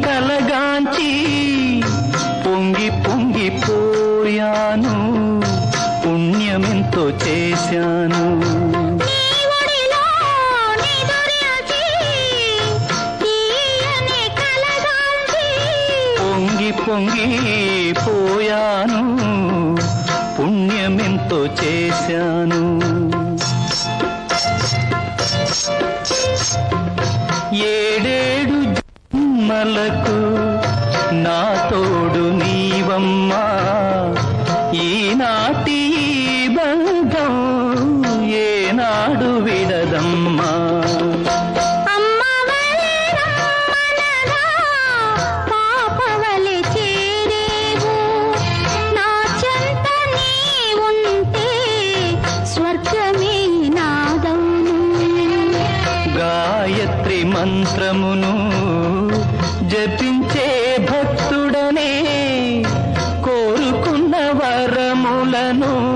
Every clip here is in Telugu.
కలగాంచి పొంగి పొంగిపోయాను పుణ్యమెంతో చేశాను. పొంగి పొంగి పోయాను పుణ్యమెంతో చేశాను. నా తోడు నీవమ్మా. ఈనాటి బంధం ఏనాడు విడదమ్మా. ನಾನು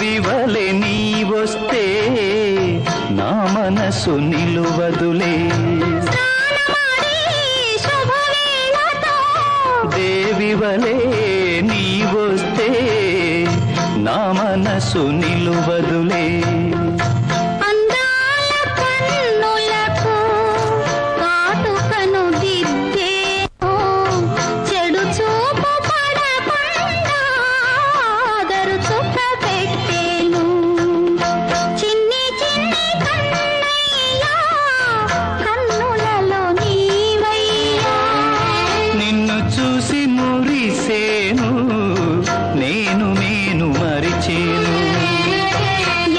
దేవి వలె నీ వస్తే నా మనసు నిలువదులే. స్నానమాడి శుభవేళతో దేవి వలె నీ వస్తే నా మనసు నిలువదులే. మురిసేను నేను నేను మరిచేను.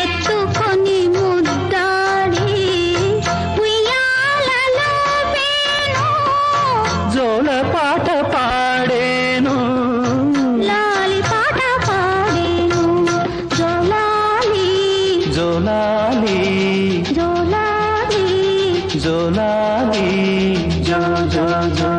ఎత్తుకొని ముద్దాడి ఉయ్యాలలో వేను. జోల పాట పాడేను. లాలి పాట పాడేను. జోలాలి. జోలాలి. జోలాలి. జోలాలి. జో జో.